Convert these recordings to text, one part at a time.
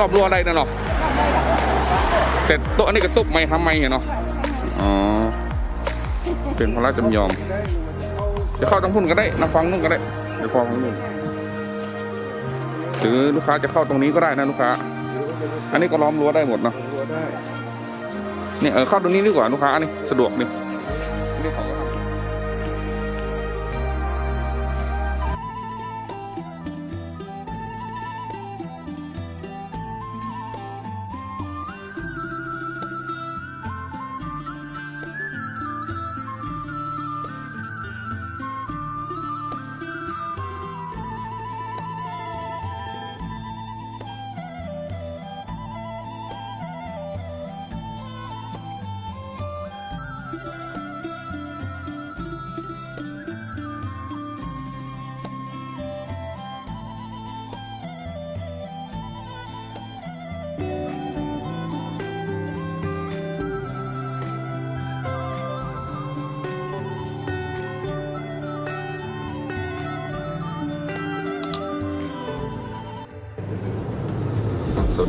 รอบรั้วได้นะเนาะแต่โต๊ะอันนี้ก็ตุ๊บไม่ทำไม่เนาะอ๋อเป็นพระราชจำยอมจะเข้าทางพุ่นก็ได้นะฟังนู่นก็ได้เดี๋ยวฟังนู่นหรือลูกค้าจะเข้าตรงนี้ก็ได้นะลูกค้า อันนี้ก็ล้อมรั้วได้หมดเนาะรั้วได้เนี่ยเออเข้าตรงนี้ดีกว่าลูกค้านี่สะดวกนี่นี่เขาก็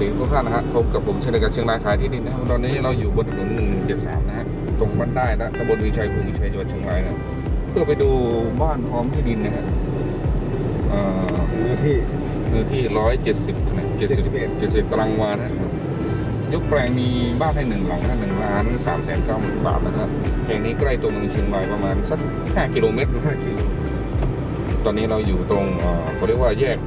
ดีทุกท่านนะฮะพบกับผมเช่นเดียวกันเชียงรายขายที่ดินนะครับตอนนี้เราอยู่บนถนน173นะฮะตรงบ้านได้นะตำบลวิชัยภูมิชัยจังหวัดเชียงรายนะเพื่อไปดูบ้านพร้อมที่ดินนะฮะเอ่อเนื้อที่เนื้อที่170เท่าไหร่70 71 70ตารางวานะครับยกแปลงมีบ้านให้หนึ่งหลังนะหนึ่งล้านสามแสนเก้าหมื่นบาทนะครับแปลงนี้ใกล้ตัวเมืองเชียงรายประมาณสัก5กิโลเมตรห้ากิโลตอนนี้เราอยู่ตรงเอ่อเขาเรียกว่าแยก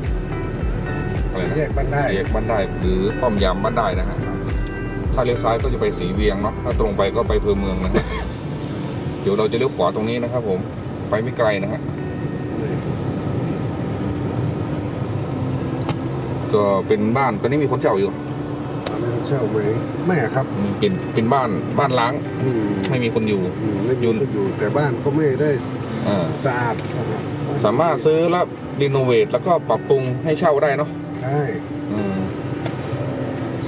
อะไรสี่นะแยกบ้านได้ สี่แยกบ้านได้หรือป้อมยามบ้านได้นะฮะถ้าเลี้ยวซ้ายก็จะไปสีเวียงเนาะถ้าตรงไปก็ไปอำเภอเมืองนะฮะเดี๋ยวเราจะเลี้ยวขวาตรงนี้นะครับ ผมไปไม่ไกลนะฮะก็เป็นบ้านตอนนี้มีคนเช่าอยู่ไม่ต้องเช่าไหมไม่อะครับมีเป็นเป็นบ้านบ้านล้าง อืมไม่มีคนอยู่ อืมไม่มีคนอยู่แต่บ้านก็ไม่ได้อ่า สะอาดสะอาดสามารถซื้อแล้วรีโนเวทแล้วก็ปรับปรุงให้เช่าได้เนาะ ใช่อืม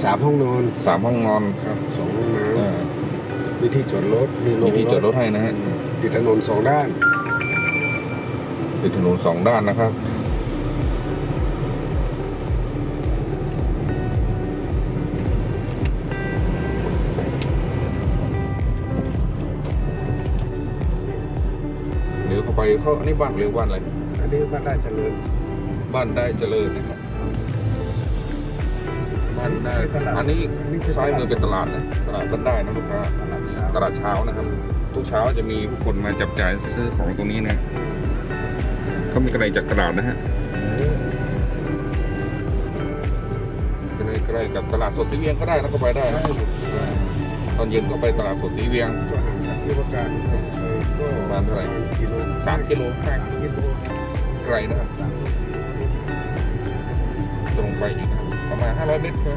สามห้องนอนสามห้องนอนครับสองห้องน้อ่าำมีที่จอดรถมีโรงมีที่จอดรถให้นะฮะติดถนนสองด้าน ติดถนนสองด้านนะครับ เดี๋ยวเข้าไปเขาอันนี้บ้านหรือบ้านอะไร อันนี้บ้านได้เจริญบ้านได้เจริญนะครับ บ้านได้ใช่ตลาดอันนี้อันนี้ซ้ายมือเป็นตลาดนะตลาดสันได้นะลูกค้าตลาดเช้าตลาดเช้านะครับ ทุกเช้าจะมีผู้คนมาจับจ่ายซื้อของตรงนี้นะเขามีกระไรจากตลาดนะฮะใกล้ๆกับตลาดสดสีเวียงก็ได้แล้วก็ไปได้นะตอนเย็นก็ไปตลาดสดสีเวียงก็ห่างจากที่ว่าการก็ประมาณเท่าไหร่กิโลสามกิโลสามกิโลไกลนะครับสามสิบสี่ตรงไปอีก ประมาณ 500 เมตรใช่ไหม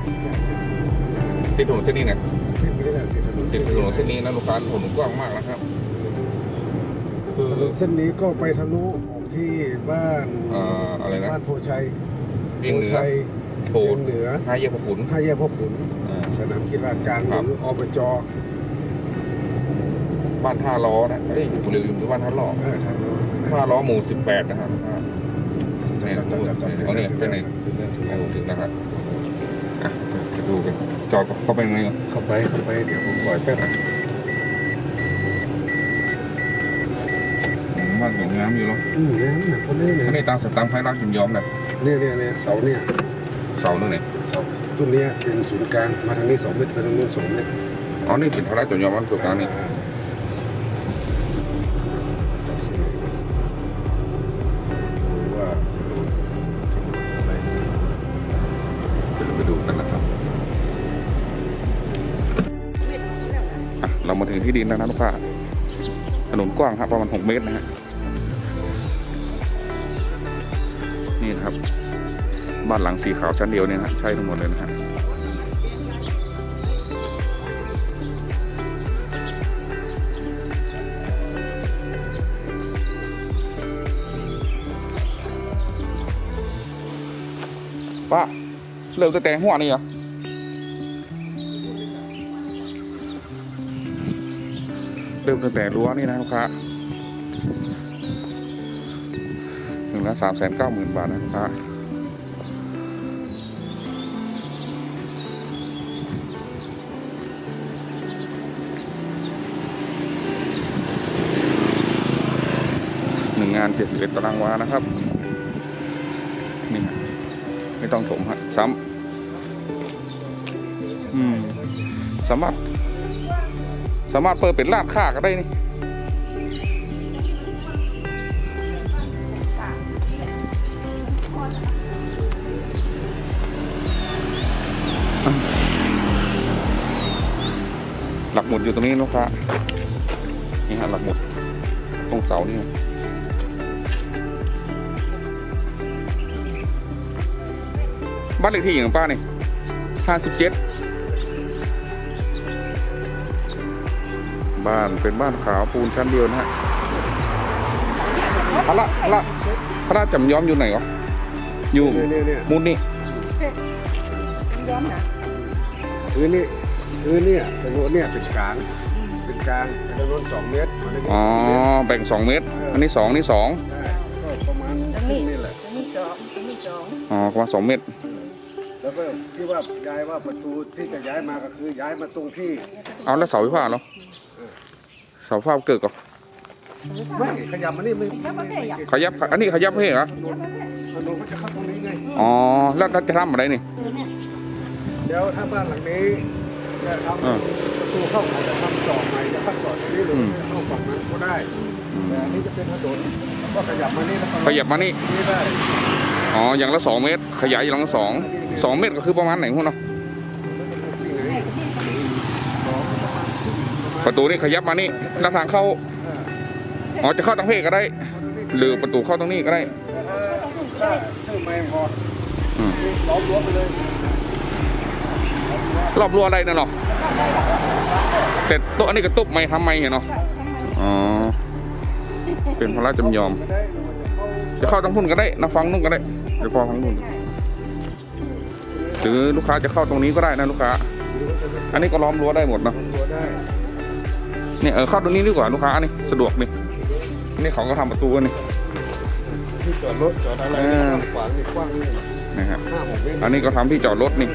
ติดถนนเส้นนี้นะเส้นนี้แหละติดถนนติดถนนเส้นนี้นะลูกค้าถนนกว้างมากนะครับคือถนนเส้นนี้ก็ไปทะลุออกที่บ้านเอ่ออะไรนะบ้านโพชัยเวียงเหนือชัยโพเวียดงเหนือห้าแยกพระขุนห้าแยกพ่อขุนอ่าสนามกีฬากลางหครับรืออบจบ้านท่าล้อนะเอ้ยผมเรียกอยู่บ้านท่าล้อเออทางโน้นท่าล้อหมู่18นะครับเนี่ยจัดจัดจัดจัดเอาเนี่ยไปไหนถึงแล้วถึงเอาแล้วถึงนะครับอะไป ดูกันจอดเข้าไปยังไงก่อนเข้าไปเข้าไปเดี๋ยวผมปล่อยแป๊บอืมบ้านของงามอยู่เนาะอืมน้ำหนักคนนี้เนี่ยอันนี้ตามสตางค์ไฟรักยินยอมเลยเนี่ยเนี่ยเนี่ยเสาเนี่ยเสาตรงไหนเสาต้นเนี้ยเป็นศูนย์กลางมาทางนี้สองเมตรไปทางนู้นสองเมตรอ๋อนี่เป็นพระราชยอมวันสุกลางนี่ ที่ดินแล้วนะลูกค้าถนนกว้างครับประมาณ6เมตรนะฮะนี่นะครับ บ้านหลังสีขาวชั้นเดียวเนี่ยนะฮะใช่ทั้งหมดเลยนะฮะป้าเริ่มตั้งแต่หัวนี่เหรอ เริ่มตั้งแต่รั้วนี่นะลูกค้าหนึ่งล้านสามแสนเก้าหมื่นบาทนะลูกค้าหนึ่งงานเจ็ดสิบเอ็ดตารางวานะครับนี่ไม่ต้องถมฮะซ้ำสามารถ สามารถเปิดเป็นร้านค้าก็ได้นี่หลักหมุดอยู่ตรงนี้นะลูกค้านี่ฮะหลักหมุดตรงเสานี่บ้านเลขที่ของป้านี่ห้าสิบเจ็ด บ้านเป็นบ้านขาวปูนชั้นเดียวนะฮะพระละพระละพระราชจำยอมอยู่ไหนวะอยู่เนี่ยเนี่ยเนี่ยมุดนี่ย้อมนะคือนี่คือเนี่ยสนุนเนี่ยเป็นกลางเป็นกลางเป็นจำนวนสองเมตรมันได้อ๋อสองเมตรแบ่งสองเมตร อันนี้สองนี่สองได้ก็ประมาณตรงครึ่นี้งนี่แหละตรงนี้สองตรงนี้สองอ๋อประมาณสองเมตรแล้วก็ที่ว่าย้ายว่าประตูที่จะย้ายมาก็คือย้ายมาตรงที่ เอาแล้วเสาไฟฟ้าเหรอเสาไฟฟ้าเกิดก่อนไม่ขยับมานี่ไม่แล้วมันได้ยังขยับอันนี้ขยับให้เหรอถนนก็จะเข้าตรงนี้ไงอ๋อแล้วจะทำอะไรนี่เดี๋ยวถ้าบ้านหลังนี้จะทำอ่าประตูเข้าอาจจะทำจอดใหม่จะเข้าจอดตรงนี้หรืออมเข้าฝั่งนั้นก็ได้แต่อันนี้จะเป็นถนนก็ขยับมานี่แล้วก็ขยับมานี่นี่ได้อ๋ออย่างละสองเมตร ขยายอย่างละสองสองเมตรก็คือประมาณไหนพวกเนาะ ประตูนี่ขยับมานี่แล้วทางเข้าอ๋อจะเข้าทางเพศก็ได้ หรือประตูเข้าตรงนี้ก็ได้ซื้อไม่พอล้อมรั้วไปเลยรอบรั้วอะได้นะเนาะแต่โต๊ะอันนี้ก็ตุ๊บไม่ทำไมเห็นเนาะอ๋อ เป็นพระราชจำยอม จะเข้าจะเข้าทางพุ่นก็ได้นะฟังนู่นก็ได้เดี๋ยวฟังนู่นหรือลูกค้าจะเข้าตรงนี้ก็ได้นะลูกค้า อันนี้ก็ล้อมรั้วได้หมดเนาะ เนี่ยเออเข้าตรงนี้ดีกว่าลูกค้านี่สะดวกนี่นี่เขาก็ทำประตูกันนี่ที่จอดรถจอดอะไรเออขวางนี่กว้างนี่นะครับห้าหกเมตรอันนี้ก็ทำที่จอดรถนี่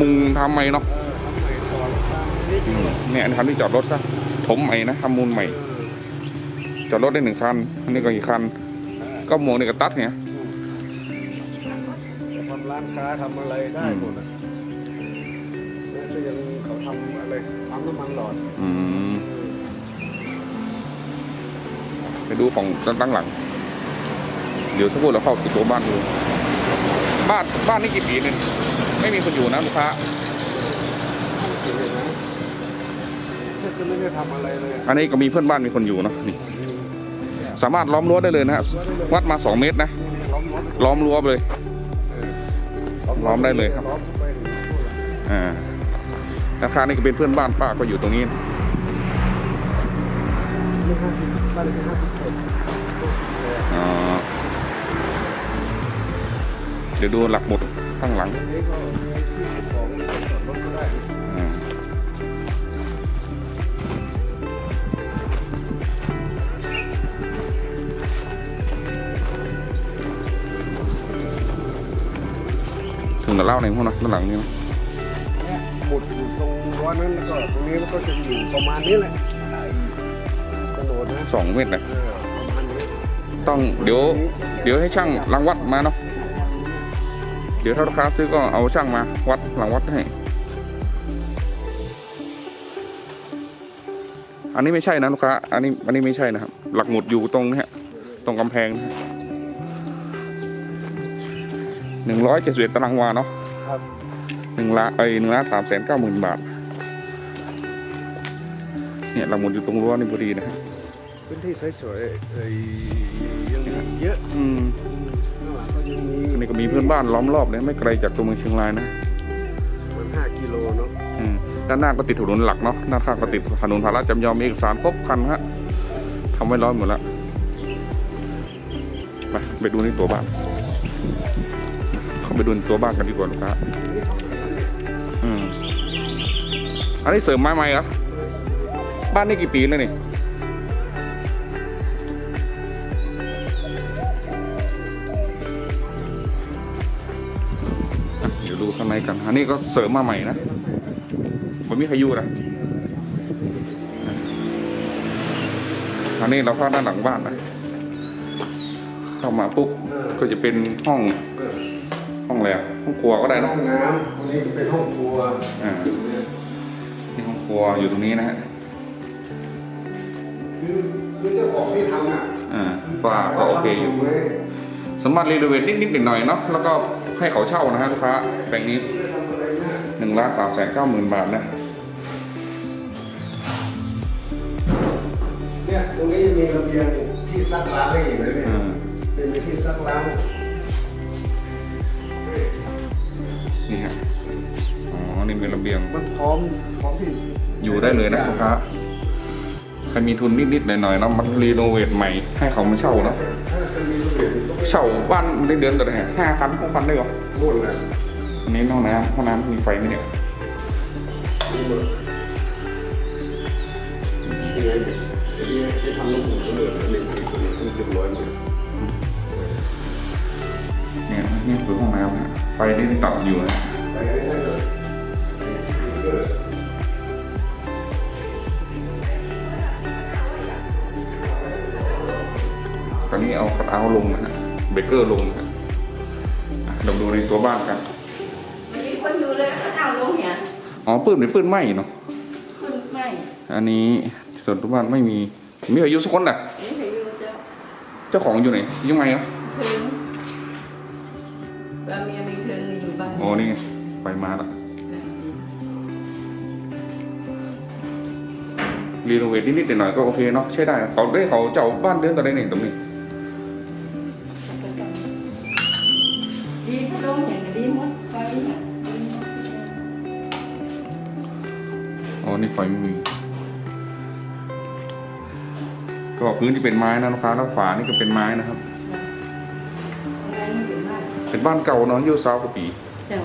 มุงทำใหม่เนาะเออทำไมต่อรถทางนี้อืมเนี่ยอันนทำที่จอดรถซะถมใหม่นะทำมูลใหม่ จอดรถได้หนึ่งคัน อันนี้ก็อีกคัน ก็มวงนี่ก็ตัดเนี่ยจะทำร้านค้าทำอะไรได้หมดอะแล้วก็ยังเขาทำอะไรทำน้ำมันหลอด อืม ไปดูของตั้งหลัง เดี๋ยวสักครู่เราเข้าตัวบ้านดู บ้านบ้านนี่กี่ปีเนี่ยไม่มีคนอยู่นะลูกค้าจริงเลยนะแทบจะไม่ได้ทำอะไรเลยอันนี้ก็มีเพื่อนบ้านมีคนอยู่เนาะนี่ สามารถล้อมรั้วได้เลยนะฮะวัดมา 2 เมตรนะ ล้อมรถล้อมรั้วไปเลย ล้อมได้เลยครับล้อมเข้าไปถึงนู่นแหละอ่าราคานี่ก็เป็นเพื่อนบ้านป้าก็อยู่ตรงนี้ นี่ห้าสิบบ้านเลขที่ห้าสิบเอ็ดอ๋อเดี๋ยวดูหลักหมุดข้างหลังอันนี้ก็มีที่เก็บของจอดรถก็ได้อ่าถึงกับเล่าในพวกนะด้านหลังนี่นะเนี่ยหมุดอยู่ตรงรั้วนั้นแล้วก็ตรงนี้มันก็จะอยู่ประมาณนี้แหละไอ้ถนนนะ สองเมตรนะเออประมาณนี้ต้องเดี๋ยว เดี๋ยวให้ช่างรังวัดมาเนาะเดี๋ยวถ้าลูกค้าซื้อก็เอาช่างมาวัดหลังวัดให้อันนี้ไม่ใช่นะลูกค้า อันนี้อันนี้ไม่ใช่นะครับ หลักหมุดอยู่ตรงนี้ฮะ ตรงกำแพงหนึ่งร้อยเจ็ดสิบเอ็ดตารางวาเนาะครับหนึ่งล้านเอ้ยหนึ่งล้านสามแสนเก้าหมื่นบาท เนี่ยหลักหมุดอยู่ตรงรั้วนี่พอดีนะฮะ พื้นที่สวยๆเอ้ยยังมีเยอะอืมข้างหลังก็ยังมีอันนี้ก็มีเพื่อนบ้านล้อมรอบเลยไม่ไกลจากตัวเมืองเชียงรายนะมันห้ากิโลเนาะอืมด้านหน้าก็ติดถนนหลักเนาะด้านข้างก็ติดถนนสาระจำยอมเอกสารครบครันฮะทำไว้ร้อยหมดแล้วไปไปดูในตัวบ้านเข้าไปดูในตัวบ้านกันดีกว่าลูกค้าอืมอันนี้เสริมไม้ไหมเหรอบ้านนี่กี่ปีแล้วนี่ กัน อันนี้ก็เสริมมาใหม่นะมันมีใครอยู่นะ อันนี้เราเข้าด้านหลังบ้านนะ เข้ามาปุ๊บเออก็จะเป็นห้องเออห้องแลบห้องครัวก็ได้ห้เนอะองน้ำตรงนี้จะเป็นห้องครัวอ่านี่ห้องครัวอยู่ตรงนี้นะฮะคือคือเจ้าของที่ทำอะอ่าฝ้าก็โอเคอยู่สามารถรีโนเวทนิดๆหน่อยๆเนาะแล้วก็ ให้เขาเช่านะฮะลูกค้าแปลงนี้ไม่ได้ทำอะไรมากหนึ่งล้านสามแสนเก้าหมื่นบาทนะเนี่ยตรงนี้ยังมีระเบียงที่ซักล้างให้อีกเลยเนี่ยอืมเป็นที่ซักล้างนี่ฮะอ๋อนี่เป็นระเบียงมันพร้อมพร้อมที่อยู่ได้เลยนะลูกค้าใครมีทุนนิดๆหน่อยๆเนาะมันรีโนเวทใหม่ให้เขามาเช่าเนาะถ้าจะมีระ เบียงก็ไม่เช่าบ้านได้เดือนต่อเดือนห้าพันหกพันได้หรอรุ่นนะอันนี้ห้องน้ำห้องน้ำมีไฟไหมเนี่ยนี่หมดนี่ไงเนี่ยไอ้นี่ที่ทำลูกหมูก็เลยหนึ่งสี่ตัวนี้เรียบร้อยหมดเนี่ยนี่คือห้องน้ำนะไฟที่ตัดอยู่นะไปได้ใช่เลยไอ้ที่เกิดตอนนี้เอาคัทเอาท์ลงนะ ฮะเบเกอร์ลงนะฮะอะเราดูในตัวบ้านกันมันมีคนอยู่เลยก็เอาลงเนี่ยอ๋อปืนเป็นปืนไหมเนาะคุณไม่อันนี้ส่วนตัวบ้านไม่มี มีอายุสักคนน่ะ นี่ใครอยู่เจ้าเจ้าของอยู่ไหนยังไงอะเพิงบาเมียมีเพิงอยู่บ้านอ๋อนี่ไงไปมาละรีโนเวทนิดๆหน่อยๆก็โอเคเนาะใช้ได้นะเขาได้เขาเจ้าบ้านเดือนต่อได้หนึ่งตรงนี้ ไฟไม่มี ก็พื้นที่เป็นไม้นะลูกค้าแล้วฝานี่ก็เป็นไม้นะครับอะไรมันอยู่มากเป็นบ้านเก่าเนาะอายุซาวกว่าปี เจ้า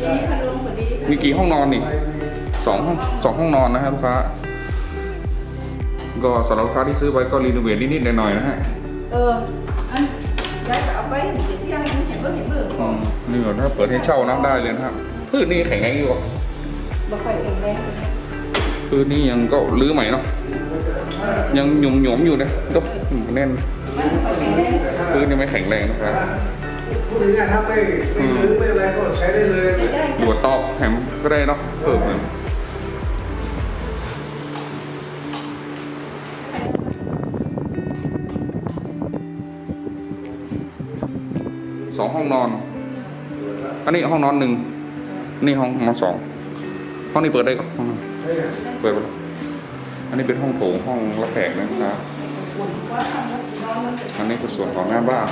ดีพัดลมก็ดีมีกี่ห้องนอนนี่ไปมีสองห้องสองห้องนอนนะฮะลูกค้า ก็สำหรับลูกค้าที่ซื้อไปก็รีโนเวทนิดๆหน่อยๆนะฮะเอออันได้ก็เอาไปเดี๋ยวที่ยังเห็นเบิ่งเห็นเบิ่งอืมนี่เหมือนถ้าเปิดให้เช่านะได้เลยนะครับพืชนี่แข็งแรงอยู่อะ บ่ค่อยแข็งแรงพืชนี่ยังก็รื้อใหม่เนาะยังหยุ่มหยมๆอยู่นะก็แน่นมันบ่ค่อยแข็งแรงพืชนี่ไม่แข็งแรงนะครับพูดง่ายๆถ้าไม่ไม่รื้อไม่อะไรก็ใช้ได้เลยไม่ได้อยู่กับตอกแถมก็ได้เนาะเพิ่มเลยสองห้องนอน อันนี้ห้องนอนหนึ่ง นี่ห้องนอนสอง ห้องนี้เปิดได้ก็ห้องนอนเปิดไปแล้วอันนี้เป็นห้องโถงห้องรับแขกนะครับว่าทำแล้วนอนมันเป็นอันนี้คือส่วนของหน้าบ้าน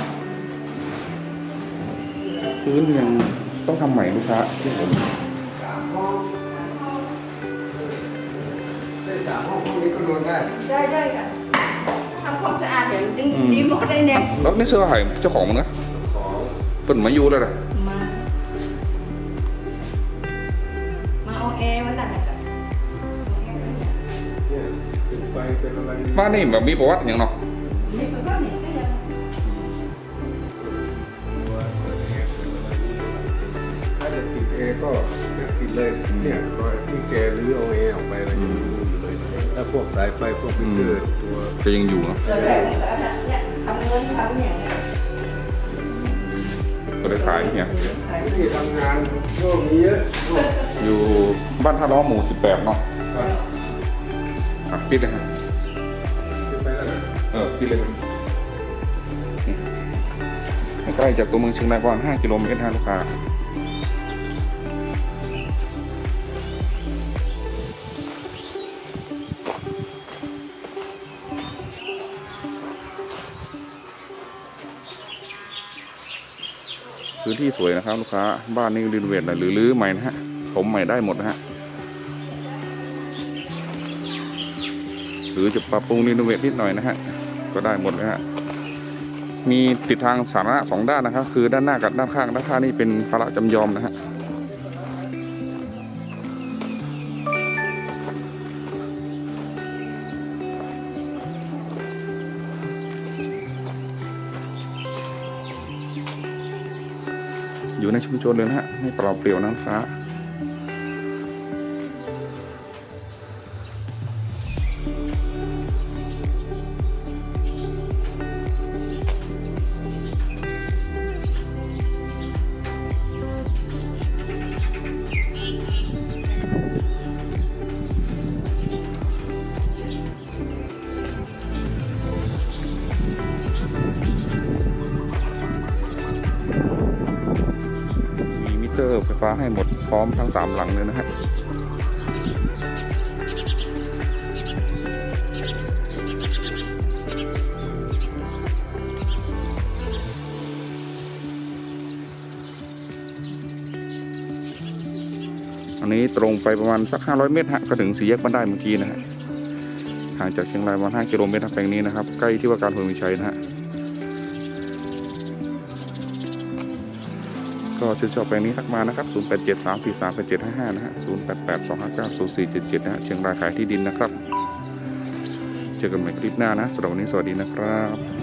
พื้นยังต้องทำใหม่ลูกค้าที่ผมสามห้องได้สามห้องห้องนี้ก็นอนได้ได้ได้ค่ะทำความสะอาดอย่างดีดีมันก็ได้แน่แล้วนี่เสื้อหายเจ้าของมันนะของเปิดมาอยู่แล้วนะ เป็นไฟเป็นอะไรบ้านนี่แบบมีประวัติอย่างเนาะถ้าจะติดเอก็ติดเลยเนี่ยก็ที่แกรื้อเอาเอออกไปอะไรยังอยู่เลยแล้วพวกสายไฟพวกพิเตอร์ตัวจะยังอยู่เนาะเกิดอะไรมันก็เนี่ยทำเงินทำเงี้ยก็ได้ขายเนี่ยขายที่ทำงานก็มีเยอะอยู่บ้านท่าล้อหมู่สิบแปดเนาะ อะปิดเลยฮะขึ้นไปแล้วนะเออปิดเลยครับนี่ไม่ไกลจากตัวเมืองเชียงรายประมาณ5กิโลเมตรฮะลูกค้าพื้นที่สวยนะครับลูกค้า บ้านนี้รีโนเวทหรือรื้อใหม่นะฮะผมใหม่ได้หมดนะฮะ รือจะปรับปรุงรีโนเวทนิดหน่อยนะฮะก็ได้หมดนะฮะมีติดทางสาธารณะสองด้านนะครับคือด้านหน้ากับด้านข้างด้านข้างนี่เป็นพระจำยอมนะฮะอยู่ในชุมชนเลยนะฮะไม่เปล่าเปลี่ยวนะค้าเให้หมดพร้อมทั้งสามหลังเลยนะฮะอันนี้ตรงไปประมาณสัก 500 เมตรฮะก็ถึงสี่แยกบ้านได้เมื่อกี้นะฮะห่างจากเชียงรายประมาณ5กิโลเมตรทางแปลงนี้นะครับ ใกล้ที่ว่าการอำเภอวิชัยนะฮะ ก็ชื่นชอบแปลงนี้ทักมานะครับ 0873438755 นะฮะ 0882590477 นะฮะ เชียงรายขายที่ดินนะครับ เจอกันใหม่คลิปหน้านะสำหรับวันนี้สวัสดีนะครับ